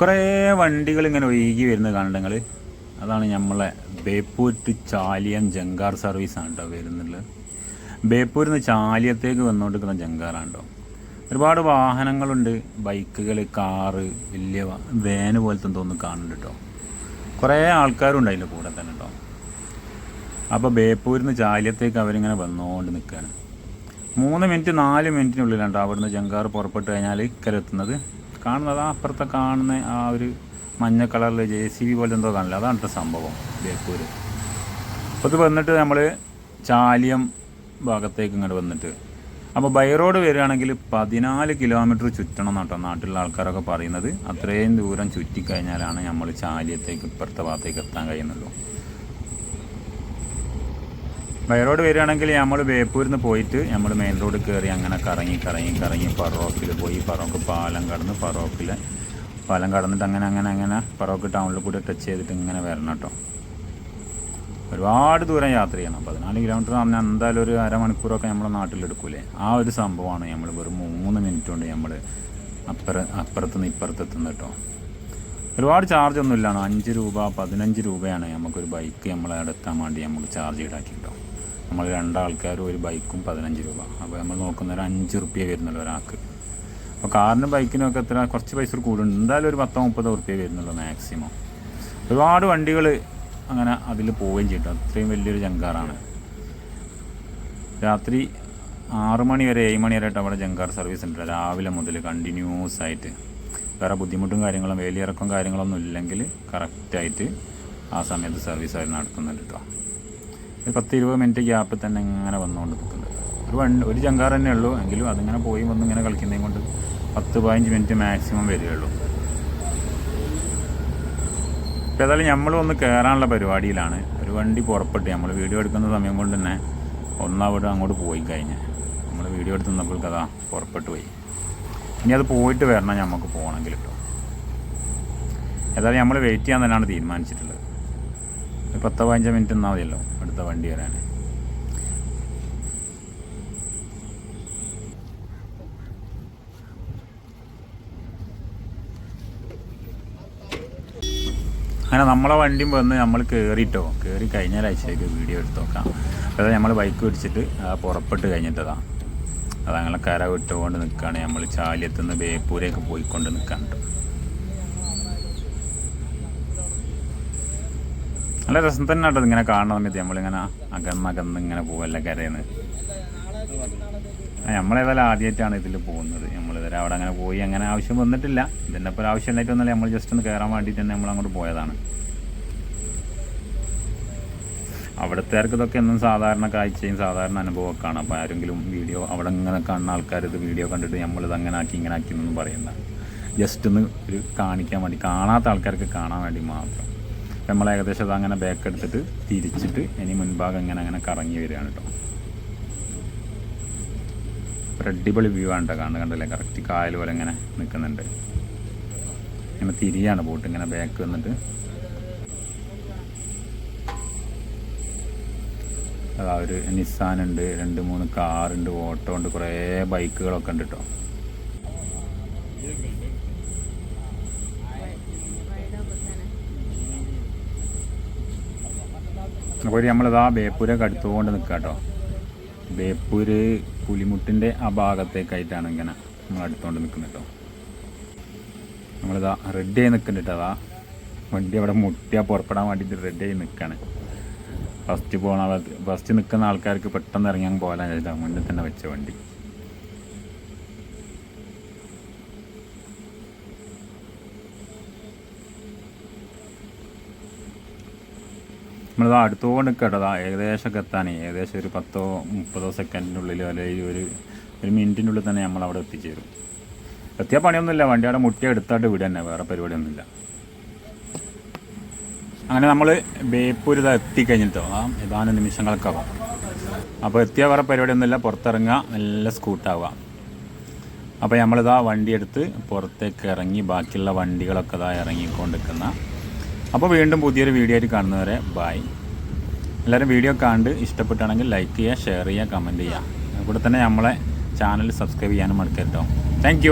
കുറേ വണ്ടികൾ ഇങ്ങനെ ഒഴുകി വരുന്നത് കാണുന്നുണ്ട് നിങ്ങൾ അതാണ് നമ്മളെ ബേപ്പൂർ ടു ചാലിയം ജങ്കാർ സർവീസാണ് കേട്ടോ വരുന്നുള്ളത്. ബേപ്പൂരിൽ നിന്ന് ചാലിയത്തേക്ക് വന്നുകൊണ്ടിരിക്കുന്ന ജങ്കാറാണ് കേട്ടോ ഒരുപാട് വാഹനങ്ങളുണ്ട് ബൈക്കുകൾ കാറ് വലിയ വാന് പോലത്തെ തോന്നുന്നു കാണുന്നുണ്ട് കേട്ടോ കുറേ ആൾക്കാരുണ്ട് അതിന്റെ കൂടെ തന്നെ കേട്ടോ അപ്പോൾ ബേപ്പൂരിൽ നിന്ന് ചാലിയത്തേക്ക് അവരിങ്ങനെ വന്നുകൊണ്ട് നിൽക്കുകയാണ് മൂന്ന് മിനിറ്റ് നാല് മിനിറ്റിനുള്ളിലാണ് കേട്ടോ അവിടുന്ന് ജങ്കാർ പുറപ്പെട്ട് കഴിഞ്ഞാൽ ഇക്കരെത്തുന്നത്. കാണുന്നത് അപ്പുറത്തെ കാണുന്ന ആ ഒരു മഞ്ഞ കളറിൽ ജെ സി ബി പോലെ എന്തോ കാണില്ല? അതാണ് സംഭവം ബേപ്പൂർ അപ്പോൾ ഇത് വന്നിട്ട് നമ്മൾ ചാലിയം ഭാഗത്തേക്ക് ഇങ്ങോട്ട് വന്നിട്ട്. അപ്പോൾ ബൈ റോഡ് വരികയാണെങ്കിൽ പതിനാല് കിലോമീറ്റർ ചുറ്റണം എന്നാട്ടോ നാട്ടിലുള്ള ആൾക്കാരൊക്കെ പറയുന്നത്. അത്രയും ദൂരം ചുറ്റിക്കഴിഞ്ഞാലാണ് നമ്മൾ ചാലിയത്തേക്ക് ഇപ്പുറത്തെ ഭാഗത്തേക്ക് എത്താൻ കഴിയുന്നുള്ളൂ. റോഡ് വരികയാണെങ്കിൽ നമ്മൾ ബേപ്പൂരിൽ നിന്ന് പോയിട്ട് നമ്മൾ മെയിൻ റോഡ് കയറി അങ്ങനെ കറങ്ങി കറങ്ങി കറങ്ങി പറോക്കിൽ പോയി. പറോക്ക് പാലം കടന്ന് പറോക്കിൽ പാലം കടന്നിട്ട് അങ്ങനെ അങ്ങനെ അങ്ങനെ പറോക്ക് ടൗണിൽ കൂടി ടച്ച് ചെയ്തിട്ട് ഇങ്ങനെ വരണം കേട്ടോ. ഒരുപാട് ദൂരം യാത്ര ചെയ്യണം. പതിനാല് കിലോമീറ്റർ പറഞ്ഞാൽ എന്തായാലും ഒരു അരമണിക്കൂറൊക്കെ നമ്മുടെ നാട്ടിലെടുക്കൂലേ ആ ഒരു സംഭവമാണ് നമ്മൾ വെറും മൂന്ന് മിനിറ്റ് കൊണ്ട് നമ്മൾ അപ്പുറ അപ്പുറത്ത് നിന്ന് ഇപ്പുറത്തെത്തുന്നത് കേട്ടോ. ഒരുപാട് ചാർജ് ഒന്നും ഇല്ലാണ് അഞ്ച് രൂപ പതിനഞ്ച് രൂപയാണ് നമുക്കൊരു ബൈക്ക് നമ്മളെ അടുത്താൻ വേണ്ടി നമുക്ക് ചാർജ് ഈടാക്കി കേട്ടോ. നമ്മൾ രണ്ടാൾക്കാരും ഒരു ബൈക്കും പതിനഞ്ച് രൂപ. അപ്പോൾ നമ്മൾ നോക്കുന്ന ഒരു അഞ്ച് റുപ്യ വരുന്നുള്ളൂ ഒരാൾക്ക്. അപ്പോൾ കാറിനും ഒക്കെ എത്ര കുറച്ച് പൈസ കൂടുന്നുണ്ട് എന്തായാലും ഒരു പത്തോ മുപ്പതോ റുപ്യ വരുന്നുള്ളൂ മാക്സിമം. ഒരുപാട് വണ്ടികൾ അങ്ങനെ അതിൽ പോവുകയും ചെയ്തു. അത്രയും വലിയൊരു ജങ്കാറാണ്. രാത്രി ആറ് മണി വരെ ഏഴ് മണി വരെ ആയിട്ട് അവിടെ ജങ്കാർ സർവീസ് ഉണ്ട്. രാവിലെ മുതൽ കണ്ടിന്യൂസ് ആയിട്ട്. വേറെ ബുദ്ധിമുട്ടും കാര്യങ്ങളും വേലിയിറക്കം കാര്യങ്ങളൊന്നും ഇല്ലെങ്കിൽ കറക്റ്റായിട്ട് ആ സമയത്ത് സർവീസ് അവർ നടത്തുന്നുണ്ട് കേട്ടോ ഒരു പത്ത് ഇരുപത് മിനിറ്റ് ഗ്യാപ്പിൽ തന്നെ ഇങ്ങനെ വന്നുകൊണ്ട് നിൽക്കുന്നുണ്ട് ഒരു വണ്ടി ഒരു ജങ്കാർ തന്നെ ഉള്ളൂ. എങ്കിലും അതിങ്ങനെ പോയി വന്ന് ഇങ്ങനെ കളിക്കുന്നതും കൊണ്ട് പത്ത് പതിനഞ്ച് മിനിറ്റ് മാക്സിമം വരികയുള്ളൂ. ഇപ്പോൾ ഏതായാലും നമ്മൾ ഒന്ന് കയറാനുള്ള പരിപാടിയിലാണ്. ഒരു വണ്ടി പുറപ്പെട്ട് നമ്മൾ വീഡിയോ എടുക്കുന്ന സമയം കൊണ്ട് തന്നെ ഒന്നാവിടെ അങ്ങോട്ട് പോയി കഴിഞ്ഞ്. നമ്മൾ വീഡിയോ എടുത്ത് നിന്നപ്പോൾ കഥ പുറപ്പെട്ട് പോയി. ഇനി അത് പോയിട്ട് വരണം നമുക്ക് പോകണമെങ്കിൽ കേട്ടോ ഏതായാലും നമ്മൾ വെയിറ്റ് ചെയ്യാൻ തന്നെയാണ് തീരുമാനിച്ചിട്ടുള്ളത്. ഒരു പത്തോ പതിനഞ്ചോ മിനിറ്റ് എന്നാൽ മതിയല്ലോ. അടുത്ത വണ്ടി വരാൻ അങ്ങനെ നമ്മളെ വണ്ടിയും വന്ന് നമ്മൾ കയറിയിട്ടോ കയറി കഴിഞ്ഞ ഒരാഴ്ചയ്ക്ക് വീഡിയോ എടുത്ത് നോക്കാം. അതായത് നമ്മൾ ബൈക്ക് പിടിച്ചിട്ട് പുറപ്പെട്ട് കഴിഞ്ഞിട്ടതാണ് അതങ്ങനെ കര വിട്ടുകൊണ്ട് നിൽക്കുകയാണ് നമ്മൾ ചാലിയത്തുനിന്ന് ബേപ്പൂരേക്ക് പോയിക്കൊണ്ട് നിൽക്കാൻ കേട്ടോ നല്ല രസം തന്നെ കേട്ടോ ഇങ്ങനെ കാണുന്ന സമയത്ത് നമ്മളിങ്ങനെ അകന്നകന്ന് ഇങ്ങനെ പോവല്ല കരയെന്ന് നമ്മളേതായാലും ആദ്യമായിട്ടാണ് ഇതിൽ പോകുന്നത്. നമ്മൾ ഇതുവരെ അവിടെ അങ്ങനെ പോയി അങ്ങനെ ആവശ്യം വന്നിട്ടില്ല. ഇതിന്റെ ഇപ്പോൾ ആവശ്യം ഉണ്ടായിട്ടൊന്നുമില്ല നമ്മൾ ജസ്റ്റ് ഒന്ന് കയറാൻ വേണ്ടിയിട്ട് തന്നെ നമ്മൾ അങ്ങോട്ട് പോയതാണ്. അവിടുത്തേർക്ക് ഇതൊക്കെ എന്നും സാധാരണ കാഴ്ചയും സാധാരണ അനുഭവമൊക്കെയാണ്. അപ്പോൾ ആരെങ്കിലും വീഡിയോ അവിടെ ഇങ്ങനെ കാണുന്ന ആൾക്കാർ ഇത് വീഡിയോ കണ്ടിട്ട് നമ്മളിത് അങ്ങനെ ആക്കി ഇങ്ങനെ ആക്കി എന്നൊന്നും പറയണ്ട. ജസ്റ്റ് ഒന്ന് ഒരു കാണിക്കാൻ വേണ്ടി കാണാത്ത ആൾക്കാർക്ക് കാണാൻ വേണ്ടി മാത്രം. അപ്പോൾ നമ്മൾ ഏകദേശം അത് അങ്ങനെ ബാക്ക് എടുത്തിട്ട് തിരിച്ചിട്ട് ഇനി മുൻഭാഗം ഇങ്ങനെ അങ്ങനെ കറങ്ങി വരികയാണ് കേട്ടോ. അടിപൊളി വ്യൂ ആണ് കേട്ടോ കാണുന്നത്. കണ്ടല്ലേ? കറക്റ്റ് കായൽ പോലെ ഇങ്ങനെ നിൽക്കുന്നുണ്ട്. ഇങ്ങനെ തിരിയാണ് ബോട്ട് ഇങ്ങനെ ബാക്ക് വന്നിട്ട്. അതാ ഒരു നിസ്സാൻ ഉണ്ട് രണ്ട് മൂന്ന് കാറുണ്ട് ഓട്ടോ ഉണ്ട് കുറേ ബൈക്കുകളൊക്കെ ഉണ്ട് കേട്ടോ. അപ്പോൾ നമ്മളിതാ ബേപ്പൂരൊക്കെ അടുത്തുകൊണ്ട് നിൽക്കാം കേട്ടോ ബേപ്പൂര് പുലിമുട്ടിന്റെ ആ ഭാഗത്തേക്കായിട്ടാണ് ഇങ്ങനെ നമ്മൾ അടുത്തുകൊണ്ട് നിൽക്കുന്നത് കേട്ടോ നമ്മളിതാ റെഡി ആയി നിൽക്കുന്നുണ്ട് അതാ വണ്ടി അവിടെ മുട്ടിയാൽ പുറപ്പെടാൻ വേണ്ടിയിട്ട് റെഡി ആയി നിൽക്കുകയാണ് ഫസ്റ്റ് പോകണ ഫസ്റ്റ് നിൽക്കുന്ന ആൾക്കാർക്ക് പെട്ടെന്ന് ഇറങ്ങാൻ പോകാൻ വെച്ചിട്ടാണ് മുന്നിൽ തന്നെ വെച്ച വണ്ടി. നമ്മളിതാ അടുത്തുകൊണ്ട് ഏകദേശം ഏകദേശമൊക്കെ എത്താനേ ഏകദേശം ഒരു പത്തോ മുപ്പതോ സെക്കൻഡിനുള്ളിൽ അല്ലെങ്കിൽ ഒരു ഒരു മിനിറ്റിനുള്ളിൽ തന്നെ നമ്മൾ അവിടെ എത്തിച്ചേരും. എത്തിയ പണിയൊന്നുമില്ല. വണ്ടി അവിടെ മുട്ടി എടുത്തായിട്ട് വിടുക തന്നെ വേറെ പരിപാടിയൊന്നുമില്ല. അങ്ങനെ നമ്മൾ ബേപ്പൂർ ഇത് എത്തിക്കഴിഞ്ഞിട്ടോ. ആ ഏതാനും നിമിഷങ്ങൾക്കാവാം അപ്പോൾ എത്തിയ വേറെ പരിപാടിയൊന്നുമില്ല. പുറത്തിറങ്ങുക. നല്ല സ്കൂട്ടാവുക. അപ്പോൾ നമ്മളിതാ വണ്ടി എടുത്ത് പുറത്തേക്ക് ഇറങ്ങി ബാക്കിയുള്ള വണ്ടികളൊക്കെ ഇതാ ഇറങ്ങിക്കൊണ്ടിരിക്കുന്ന അപ്പോൾ വീണ്ടും പുതിയൊരു വീഡിയോ ആയിട്ട് കാണുന്നവരെ ബായ് എല്ലാവരും വീഡിയോ കണ്ട് ഇഷ്ടപ്പെട്ടാണെങ്കിൽ ലൈക്ക് ചെയ്യുക ഷെയർ ചെയ്യുക കമന്റ് ചെയ്യുക. അതുകൂടെ തന്നെ നമ്മളെ ചാനൽ സബ്സ്ക്രൈബ് ചെയ്യാനും മറക്കരുത് താങ്ക്